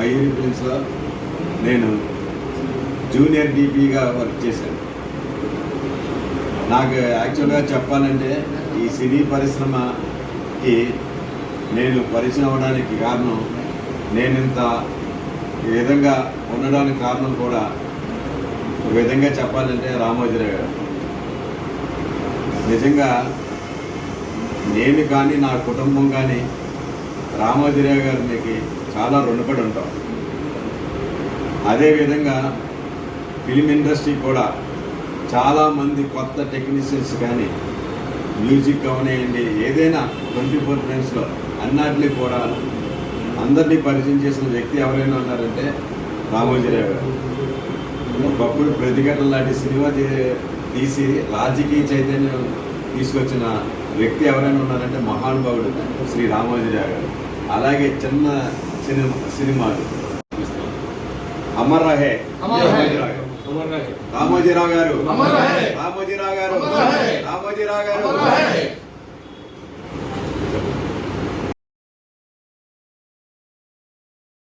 మయూరి ప్రిన్స్లో నేను junior డీపీగా work చేశాను. నాకు యాక్చువల్గా చెప్పాలంటే ఈ సినీ పరిశ్రమకి నేను పరిచయం అవడానికి కారణం నేను ఇంత విధంగా ఉండడానికి కారణం కూడా ఒక విధంగా చెప్పాలంటే రామోజీరావు గారు. నిజంగా నేను కానీ నా కుటుంబం కానీ రామోజీరావు గారికి చాలా రుణపడి ఉంటాం. అదేవిధంగా ఫిలిం ఇండస్ట్రీ కూడా చాలామంది కొత్త టెక్నీషియన్స్ కానీ మ్యూజిక్ అవనేయండి ఏదైనా ట్వంటీ ఫోర్ టైమ్స్లో అన్నిటినీ కూడా అందరినీ పరిచయం చేసిన వ్యక్తి ఎవరైనా ఉన్నారంటే రామోజీరావు గారు. ఒకప్పుడు ప్రతిఘటన లాంటి సినిమా తీ- తీసి రాజకీయ చైతన్యం తీసుకొచ్చిన వ్యక్తి ఎవరైనా ఉన్నారంటే మహానుభావుడు శ్రీ రామోజీరావు గారు. అలాగే చిన్న సినిమా సినిమాలు. అమర్ రహే అమర్ రహే. రామోజీరావు గారు. రామోజీరావు గారు. రామోజీరావు గారు.